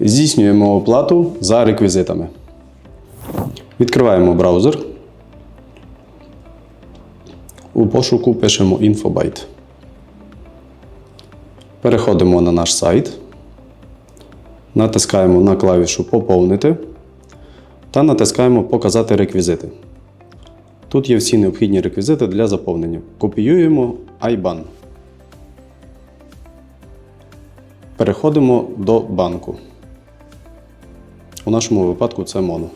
Здійснюємо оплату за реквізитами. Відкриваємо браузер. У пошуку пишемо Infobyte. Переходимо на наш сайт. Натискаємо на клавішу Поповнити та натискаємо Показати реквізити. Тут є всі необхідні реквізити для заповнення. Копіюємо IBAN. Переходимо до банку. У нашому випадку це моно.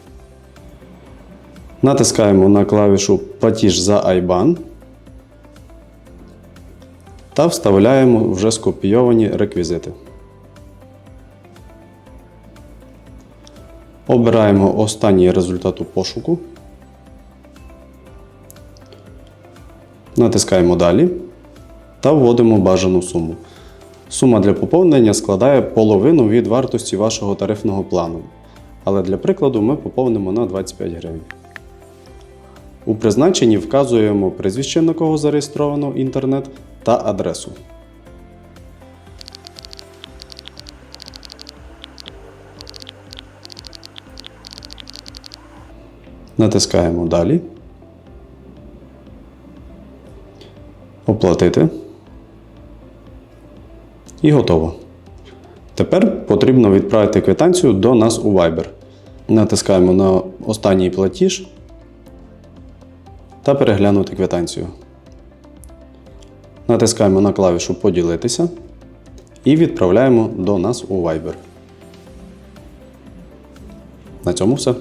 Натискаємо на клавішу Платіж за IBAN та вставляємо вже скопійовані реквізити. Обираємо останній результат у пошуку. Натискаємо Далі та вводимо бажану суму. Сума для поповнення складає половину від вартості вашого тарифного плану. Але для прикладу ми поповнимо на 25 гривень. У призначенні вказуємо прізвище, на кого зареєстровано інтернет та адресу. Натискаємо Далі. Оплатити. І готово. Тепер потрібно відправити квитанцію до нас у Viber. Натискаємо на останній платіж та переглянути квитанцію. Натискаємо на клавішу Поділитися і відправляємо до нас у Viber. На цьому все.